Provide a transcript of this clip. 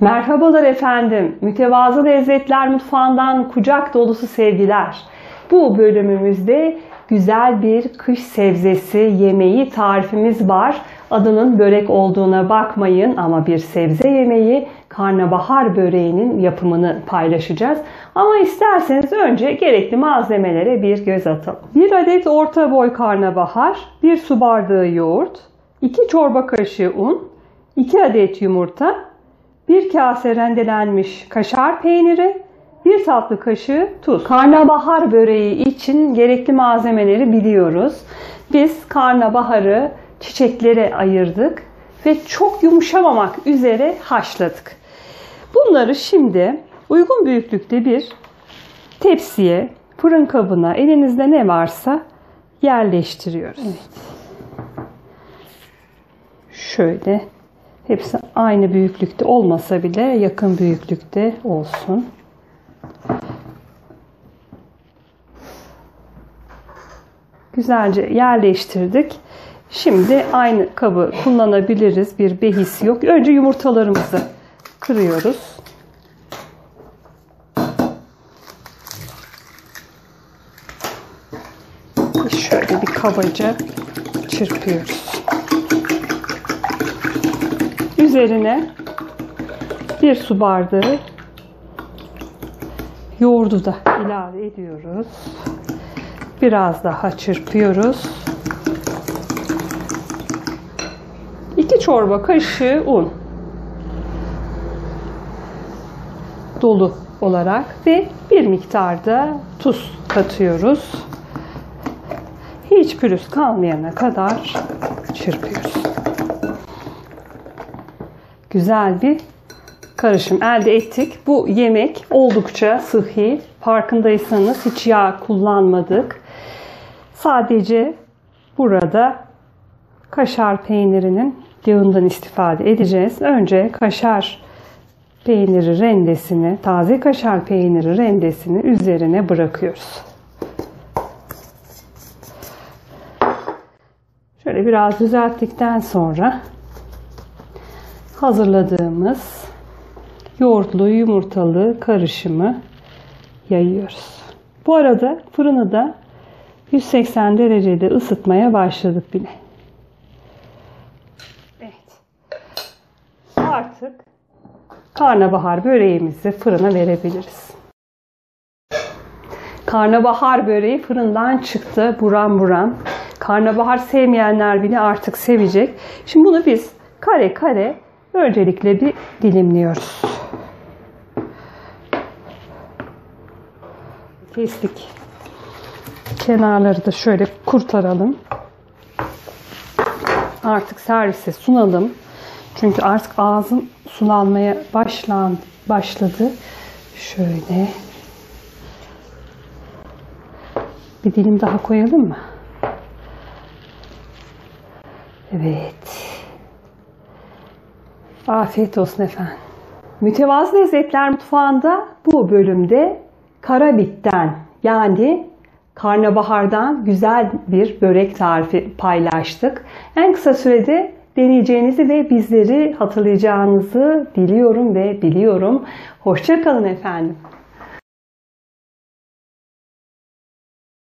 Merhabalar efendim. Mütevazı Lezzetler Mutfağı'ndan kucak dolusu sevgiler. Bu bölümümüzde güzel bir kış sebzesi yemeği tarifimiz var. Adının börek olduğuna bakmayın ama bir sebze yemeği karnabahar böreğinin yapımını paylaşacağız. Ama isterseniz önce gerekli malzemelere bir göz atalım. 1 adet orta boy karnabahar, 1 su bardağı yoğurt, 2 çorba kaşığı un, 2 adet yumurta, 1 kase rendelenmiş kaşar peyniri, 1 tatlı kaşığı tuz. Karnabahar böreği için gerekli malzemeleri biliyoruz. Biz karnabaharı çiçeklere ayırdık ve çok yumuşamamak üzere haşladık. Bunları şimdi uygun büyüklükte bir tepsiye, fırın kabına, elinizde ne varsa yerleştiriyoruz. Evet. Şöyle hepsi aynı büyüklükte olmasa bile yakın büyüklükte olsun. Güzelce yerleştirdik. Şimdi aynı kabı kullanabiliriz. Bir behis yok. Önce yumurtalarımızı kırıyoruz. Şöyle bir kabaca çırpıyoruz. Üzerine bir su bardağı yoğurdu da ilave ediyoruz. Biraz daha çırpıyoruz. 2 çorba kaşığı un. Dolu olarak ve bir miktarda tuz katıyoruz. Hiç pürüz kalmayana kadar çırpıyoruz. Güzel bir karışım elde ettik. Bu yemek oldukça sıhhi. Farkındaysanız hiç yağ kullanmadık. Sadece burada kaşar peynirinin yağından istifade edeceğiz. Önce kaşar peyniri rendesini, taze kaşar peyniri rendesini üzerine bırakıyoruz. Şöyle biraz düzelttikten sonra hazırladığımız yoğurtlu yumurtalı karışımı yayıyoruz. Bu arada fırını da 180 derecede ısıtmaya başladık bile. Evet. Artık karnabahar böreğimizi fırına verebiliriz. Karnabahar böreği fırından çıktı buram buram. Karnabahar sevmeyenler bile artık sevecek. Şimdi bunu biz kare kare öncelikle bir dilimliyoruz. Kestik. Kenarları da şöyle kurtaralım. Artık servise sunalım. Çünkü artık ağzım sulanmaya başlan, başladı. Şöyle. Bir dilim daha koyalım mı? Evet. Afiyet olsun efendim. Mütevazı Lezzetler Mutfağı'nda bu bölümde karabitten yani karnabahardan güzel bir börek tarifi paylaştık. En kısa sürede deneyeceğinizi ve bizleri hatırlayacağınızı diliyorum ve biliyorum. Hoşçakalın efendim.